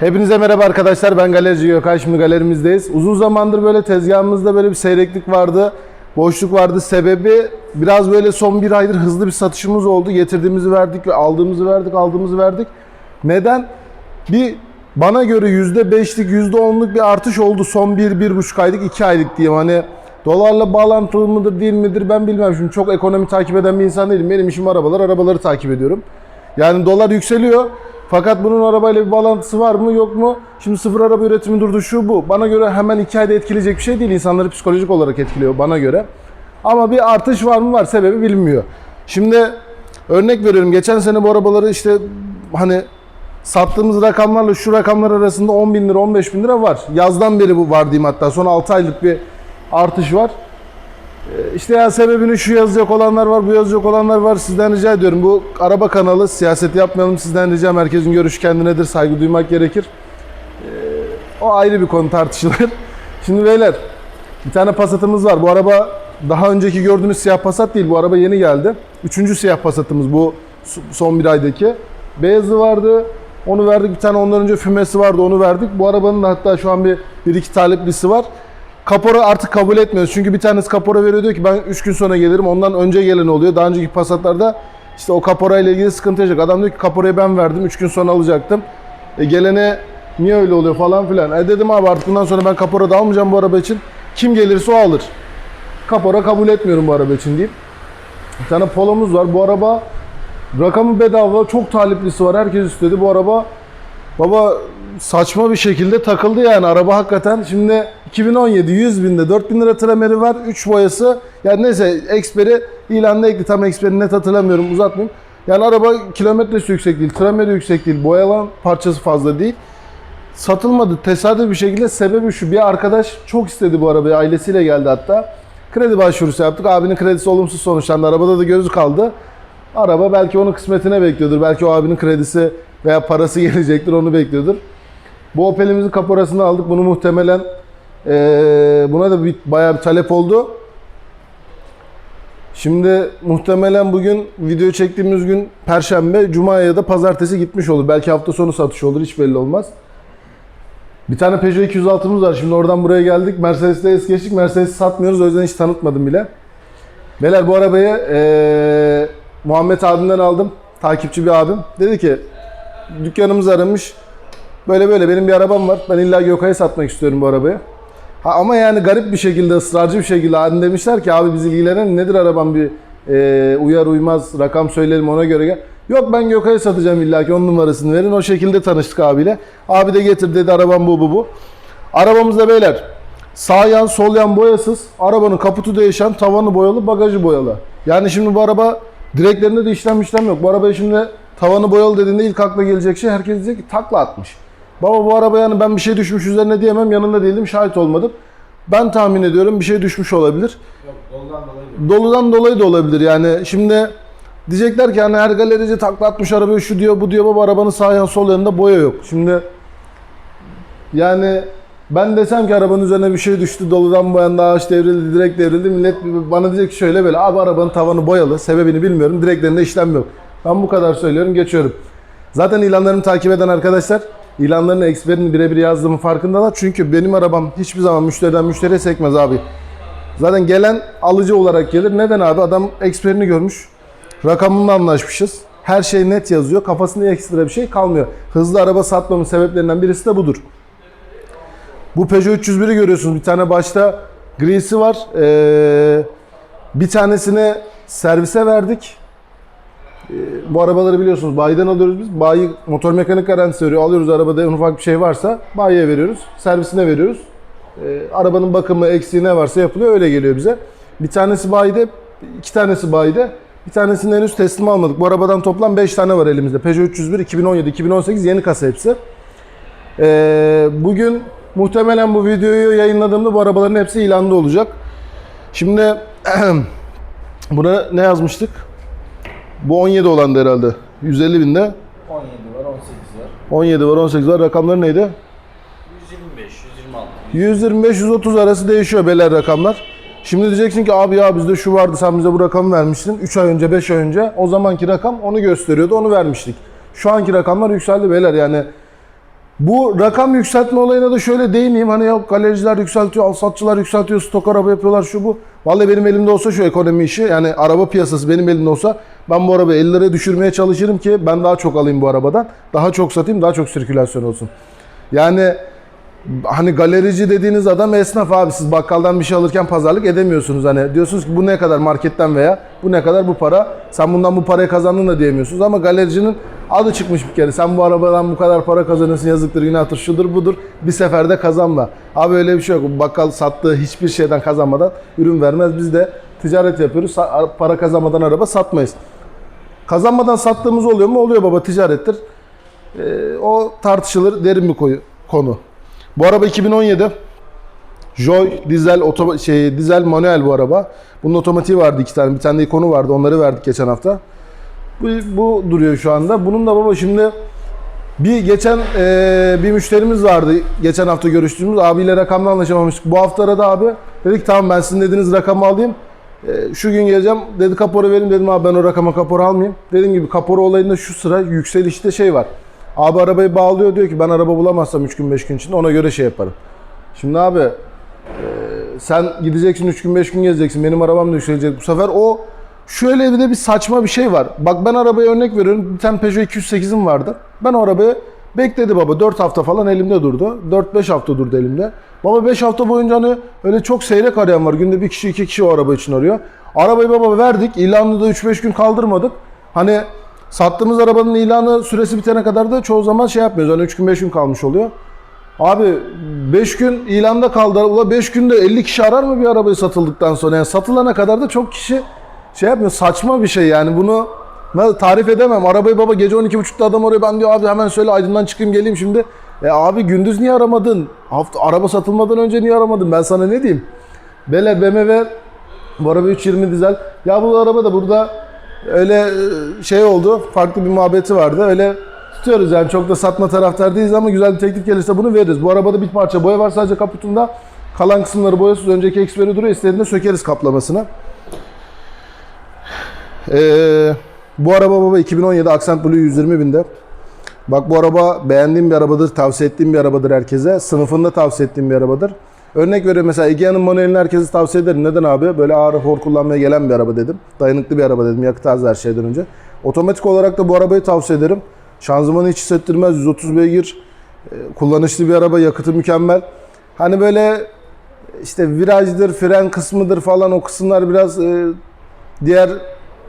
Hepinize merhaba arkadaşlar. Ben galerici Gökay. Şimdi galerimizdeyiz. Uzun zamandır böyle tezgahımızda böyle bir seyreklik vardı. Boşluk vardı. Sebebi biraz böyle son bir aydır hızlı bir satışımız oldu. Getirdiğimizi verdik ve aldığımızı verdik, aldığımızı verdik. Neden? Bir bana göre %5'lik, %10'luk bir artış oldu son bir, bir buçuk aylık, iki aylık diyeyim. Hani dolarla bağlantılı mıdır değil midir ben bilmem. Şimdi çok ekonomi takip eden bir insan değilim. Benim işim arabalar, arabaları takip ediyorum. Yani dolar yükseliyor. Fakat bunun arabayla bir bağlantısı var mı yok mu? Şimdi sıfır araba üretimi durdu şu bu. Bana göre hemen iki ayda etkileyecek bir şey değil. İnsanları psikolojik olarak etkiliyor bana göre. Ama bir artış var mı var sebebi bilinmiyor. Şimdi örnek veriyorum. Geçen sene bu arabaları işte hani sattığımız rakamlarla şu rakamlar arasında 10 bin lira 15 bin lira var. Yazdan beri bu var diyeyim hatta. Son 6 aylık bir artış var. İşte ya sebebini şu yazacak olanlar var, bu yazacak olanlar var. Sizden rica ediyorum. Bu araba kanalı, siyaset yapmayalım. Sizden ricam herkesin görüşü kendinedir. Saygı duymak gerekir. Ee, o ayrı bir konu tartışılır. Şimdi beyler, bir tane Passat'ımız var. Bu araba daha önceki gördüğünüz siyah Passat değil. Bu araba yeni geldi. Üçüncü siyah Passat'ımız bu son bir aydaki. Beyazı vardı. Onu verdik. Bir tane ondan önce fümesi vardı. Onu verdik. Bu arabanın hatta şu an bir, bir iki taliplisi var. Kapora artık kabul etmiyoruz. Çünkü bir tanesi kapora veriyor diyor ki ben 3 gün sonra gelirim. Ondan önce gelen oluyor. Daha önceki Passat'larda işte o kapora ile ilgili sıkıntı yaşayacak. Adam diyor ki kaporayı ben verdim. 3 gün sonra alacaktım. E gelene niye öyle oluyor falan filan. E dedim abi artık bundan sonra ben kapora da almayacağım bu araba için. Kim gelirse o alır. Kapora kabul etmiyorum bu araba için deyip. Bir tane polomuz var. Bu araba rakamı bedava. Çok taliplisi var. Herkes istedi. Bu araba Baba saçma bir şekilde takıldı yani araba hakikaten. Şimdi 2017 100 binde 4000 lira trameri var. 3 boyası. Yani neyse eksperi ilanda ekli tam eksperi net hatırlamıyorum uzatmayayım. Yani araba kilometresi yüksek değil, trameri yüksek değil, boyalan parçası fazla değil. Satılmadı tesadüf bir şekilde sebebi şu bir arkadaş çok istedi bu arabayı ailesiyle geldi hatta. Kredi başvurusu yaptık. Abinin kredisi olumsuz sonuçlandı. Arabada da gözü kaldı. Araba belki onun kısmetine bekliyordur. Belki o abinin kredisi veya parası gelecektir onu bekliyordur. Bu Opel'imizin kaporasını aldık. Bunu muhtemelen eee, buna da bir, bayağı bir talep oldu. Şimdi muhtemelen bugün video çektiğimiz gün Perşembe, Cuma ya da Pazartesi gitmiş olur. Belki hafta sonu satış olur hiç belli olmaz. Bir tane Peugeot 206'mız var. Şimdi oradan buraya geldik. Mercedes'te es geçtik. Mercedes'i satmıyoruz. O yüzden hiç tanıtmadım bile. Beyler bu arabayı eee, Muhammed abimden aldım. Takipçi bir abim. Dedi ki dükkanımız aramış. Böyle böyle benim bir arabam var. Ben illa Gökay'a satmak istiyorum bu arabayı. Ha, ama yani garip bir şekilde, ısrarcı bir şekilde halinde demişler ki abi biz ilgilenen nedir araban bir e, uyar uymaz rakam söyleyelim ona göre gel. Yok ben Gökay'a satacağım illa ki onun numarasını verin. O şekilde tanıştık abiyle. Abi de getir dedi arabam bu bu bu. Arabamızda beyler sağ yan sol yan boyasız. Arabanın kaputu değişen, tavanı boyalı, bagajı boyalı. Yani şimdi bu araba direklerinde de işlem işlem yok. Bu arabaya şimdi tavanı boyalı dediğinde ilk akla gelecek şey herkes diyecek ki takla atmış. Baba bu araba yani ben bir şey düşmüş üzerine diyemem yanında değildim şahit olmadım. Ben tahmin ediyorum bir şey düşmüş olabilir. Yok doldan dolayı Doludan dolayı da olabilir yani. Şimdi diyecekler ki hani her galerici takla atmış arabayı şu diyor bu diyor baba arabanın sağ yan sol yanında boya yok. Şimdi yani ben desem ki arabanın üzerine bir şey düştü doludan bu yana ağaç devrildi direkt devrildi millet bana diyecek ki şöyle böyle abi arabanın tavanı boyalı sebebini bilmiyorum direklerinde işlem yok. Ben bu kadar söylüyorum geçiyorum. Zaten ilanlarımı takip eden arkadaşlar ilanların eksperini birebir yazdığımın farkındalar. Çünkü benim arabam hiçbir zaman müşteriden müşteriye sekmez abi. Zaten gelen alıcı olarak gelir. Neden abi? Adam eksperini görmüş. Rakamımla anlaşmışız. Her şey net yazıyor. Kafasında ekstra bir şey kalmıyor. Hızlı araba satmamın sebeplerinden birisi de budur. Bu Peugeot 301'i görüyorsunuz. Bir tane başta grisi var. Ee, bir tanesini servise verdik. Ee, bu arabaları biliyorsunuz bayiden alıyoruz biz. Bayi motor mekanik garantisi veriyor. Alıyoruz arabada en ufak bir şey varsa bayiye veriyoruz. Servisine veriyoruz. Ee, arabanın bakımı, eksiği ne varsa yapılıyor. Öyle geliyor bize. Bir tanesi bayide, iki tanesi bayide. Bir tanesini henüz teslim almadık. Bu arabadan toplam 5 tane var elimizde. Peugeot 301, 2017, 2018 yeni kasa hepsi. Ee, bugün muhtemelen bu videoyu yayınladığımda bu arabaların hepsi ilanda olacak. Şimdi buna ne yazmıştık? Bu 17 olandı herhalde. 150 binde. 17 var 18 var. 17 var 18 var. Rakamları neydi? 125, 126. 125-130 arası değişiyor beler rakamlar. Şimdi diyeceksin ki abi ya bizde şu vardı sen bize bu rakamı vermiştin. 3 ay önce 5 ay önce o zamanki rakam onu gösteriyordu onu vermiştik. Şu anki rakamlar yükseldi beyler yani Bu rakam yükseltme olayına da şöyle değineyim. Hani yok galericiler yükseltiyor, alsatçılar yükseltiyor, stok araba yapıyorlar şu bu. Vallahi benim elimde olsa şu ekonomi işi yani araba piyasası benim elimde olsa ben bu arabayı 50 liraya düşürmeye çalışırım ki ben daha çok alayım bu arabadan. Daha çok satayım, daha çok sirkülasyon olsun. Yani hani galerici dediğiniz adam esnaf abi siz bakkaldan bir şey alırken pazarlık edemiyorsunuz hani diyorsunuz ki bu ne kadar marketten veya bu ne kadar bu para sen bundan bu parayı kazandın da diyemiyorsunuz ama galericinin adı çıkmış bir kere sen bu arabadan bu kadar para kazanırsın yazıktır günahtır şudur budur bir seferde kazanma abi öyle bir şey yok bakkal sattığı hiçbir şeyden kazanmadan ürün vermez biz de ticaret yapıyoruz para kazanmadan araba satmayız kazanmadan sattığımız oluyor mu oluyor baba ticarettir Ee, o tartışılır derin bir koyu, konu bu araba 2017. Joy dizel oto şey dizel manuel bu araba. Bunun otomatiği vardı iki tane. Bir tane de ikonu vardı. Onları verdik geçen hafta. Bu, bu duruyor şu anda. Bunun da baba şimdi bir geçen eee, bir müşterimiz vardı. Geçen hafta görüştüğümüz abiyle rakamla anlaşamamıştık. Bu hafta aradı abi. Dedik tamam ben sizin dediğiniz rakamı alayım. Eee, şu gün geleceğim. Dedi kapora verin dedim abi ben o rakama kapora almayayım. Dediğim gibi kapora olayında şu sıra yükselişte şey var. Abi arabayı bağlıyor diyor ki ben araba bulamazsam 3 gün 5 gün içinde ona göre şey yaparım. Şimdi abi e, sen gideceksin 3 gün 5 gün gezeceksin benim arabam da yükselecek. Bu sefer o şöyle bir bir saçma bir şey var. Bak ben arabaya örnek veriyorum. Bir tane Peugeot 208'im vardı. Ben o arabayı bekledi baba 4 hafta falan elimde durdu. 4-5 hafta durdu elimde. Baba 5 hafta boyunca hani öyle çok seyrek arayan var. Günde bir kişi iki kişi o araba için arıyor. Arabayı baba verdik. İlanını da 3-5 gün kaldırmadık. Hani sattığımız arabanın ilanı süresi bitene kadar da çoğu zaman şey yapmıyoruz. Hani 3 gün 5 gün kalmış oluyor. Abi 5 gün ilanda kaldı. Ula 5 günde 50 kişi arar mı bir arabayı satıldıktan sonra? Yani satılana kadar da çok kişi şey yapmıyor. Saçma bir şey yani. Bunu tarif edemem. Arabayı baba gece 12.30'da adam arıyor. Ben diyor abi hemen söyle Aydın'dan çıkayım geleyim şimdi. E abi gündüz niye aramadın? Hafta araba satılmadan önce niye aramadın? Ben sana ne diyeyim? Bele BMW bu araba 320 dizel. Ya bu araba da burada öyle e, şey oldu. Farklı bir muhabbeti vardı. Öyle tutuyoruz yani çok da satma taraftar değiliz ama güzel bir teklif gelirse bunu veririz. Bu arabada bir parça boya var sadece kaputunda. Kalan kısımları boyasız. Önceki eksperi duruyor. İstediğinde sökeriz kaplamasını. Ee, bu araba baba 2017 Accent Blue 120 binde. Bak bu araba beğendiğim bir arabadır, tavsiye ettiğim bir arabadır herkese. Sınıfında tavsiye ettiğim bir arabadır. Örnek veriyorum mesela Egea'nın manuelini herkese tavsiye ederim. Neden abi? Böyle ağır hor kullanmaya gelen bir araba dedim. Dayanıklı bir araba dedim. Yakıt az her şeyden önce. Otomatik olarak da bu arabayı tavsiye ederim. Şanzımanı hiç hissettirmez. 130 beygir. e, Kullanışlı bir araba. Yakıtı mükemmel. Hani böyle işte virajdır, fren kısmıdır falan o kısımlar biraz e, diğer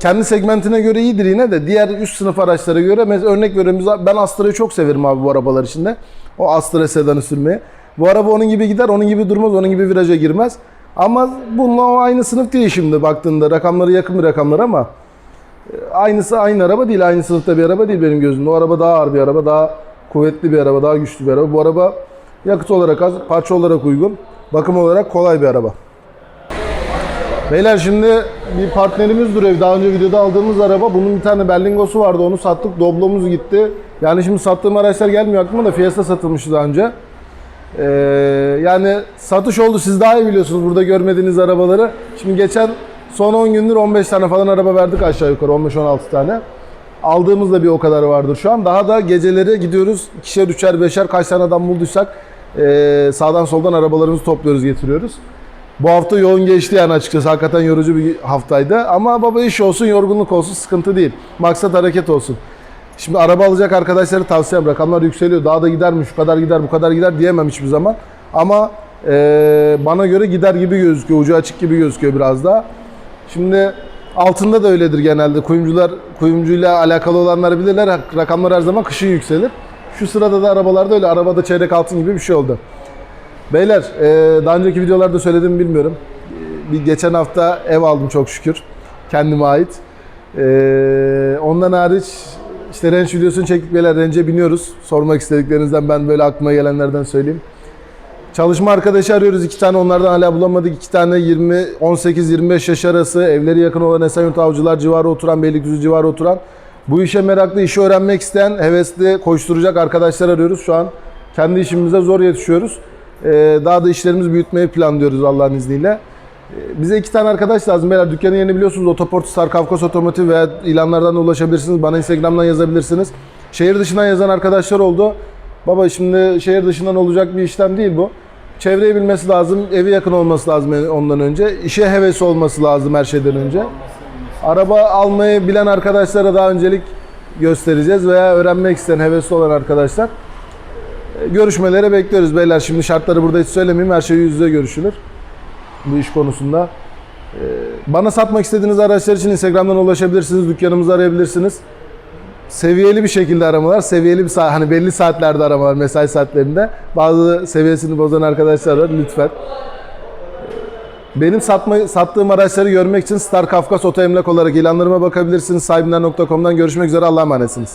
kendi segmentine göre iyidir yine de diğer üst sınıf araçlara göre mesela örnek veriyorum ben Astra'yı çok severim abi bu arabalar içinde. O Astra sedanı sürmeyi. Bu araba onun gibi gider, onun gibi durmaz, onun gibi viraja girmez. Ama bununla aynı sınıf değil şimdi baktığında. Rakamları yakın bir rakamlar ama e, aynısı aynı araba değil, aynı sınıfta bir araba değil benim gözümde. O araba daha ağır bir araba, daha kuvvetli bir araba, daha güçlü bir araba. Bu araba yakıt olarak az, parça olarak uygun, bakım olarak kolay bir araba. Beyler şimdi bir partnerimiz duruyor. Daha önce videoda aldığımız araba. Bunun bir tane Berlingo'su vardı. Onu sattık. Doblomuz gitti. Yani şimdi sattığım araçlar gelmiyor aklıma da Fiesta satılmıştı daha önce. Ee, yani satış oldu. Siz daha iyi biliyorsunuz burada görmediğiniz arabaları. Şimdi geçen son 10 gündür 15 tane falan araba verdik aşağı yukarı. 15-16 tane. Aldığımız da bir o kadar vardır şu an. Daha da geceleri gidiyoruz. ikişer, üçer, beşer kaç tane adam bulduysak ee, sağdan soldan arabalarımızı topluyoruz, getiriyoruz. Bu hafta yoğun geçti yani açıkçası. Hakikaten yorucu bir haftaydı. Ama baba iş olsun, yorgunluk olsun sıkıntı değil. Maksat hareket olsun. Şimdi araba alacak arkadaşlara tavsiyem rakamlar yükseliyor. Daha da gider mi? Şu kadar gider, bu kadar gider diyemem hiçbir zaman. Ama eee, bana göre gider gibi gözüküyor. Ucu açık gibi gözüküyor biraz daha. Şimdi altında da öyledir genelde. Kuyumcular, kuyumcuyla alakalı olanlar bilirler. Rakamlar her zaman kışın yükselir. Şu sırada da arabalarda öyle. Arabada çeyrek altın gibi bir şey oldu. Beyler, e, daha önceki videolarda söyledim bilmiyorum. E, Bir geçen hafta ev aldım çok şükür. Kendime ait. E, ondan hariç işte Range videosunu çektik beyler. Range'e biniyoruz. Sormak istediklerinizden ben böyle aklıma gelenlerden söyleyeyim. Çalışma arkadaşı arıyoruz. iki tane onlardan hala bulamadık. iki tane 20, 18-25 yaş arası. Evleri yakın olan Esenyurt Avcılar civarı oturan, Beylikdüzü civarı oturan. Bu işe meraklı, işi öğrenmek isteyen, hevesli, koşturacak arkadaşlar arıyoruz. Şu an kendi işimize zor yetişiyoruz. Ee, daha da işlerimizi büyütmeyi planlıyoruz Allah'ın izniyle. Ee, Bize iki tane arkadaş lazım. Beyler dükkanın yerini biliyorsunuz. Otoport Star Kafkas Otomotiv veya ilanlardan da ulaşabilirsiniz. Bana Instagram'dan yazabilirsiniz. Şehir dışından yazan arkadaşlar oldu. Baba şimdi şehir dışından olacak bir işlem değil bu. Çevreyi bilmesi lazım, evi yakın olması lazım ondan önce. İşe hevesi olması lazım her şeyden önce. Araba almayı bilen arkadaşlara daha öncelik göstereceğiz veya öğrenmek isteyen, hevesli olan arkadaşlar. E, Görüşmelere bekliyoruz beyler. Şimdi şartları burada hiç söylemeyeyim. Her şey yüz yüze görüşülür. Bu iş konusunda. E, Bana satmak istediğiniz araçlar için Instagram'dan ulaşabilirsiniz. Dükkanımızı arayabilirsiniz. Seviyeli bir şekilde aramalar, seviyeli bir saat, hani belli saatlerde aramalar, mesai saatlerinde. Bazı seviyesini bozan arkadaşlar var. Lütfen. Benim satma, sattığım araçları görmek için Star Kafkas Oto olarak ilanlarıma bakabilirsiniz. Sahibinden.com'dan görüşmek üzere. Allah'a emanetsiniz.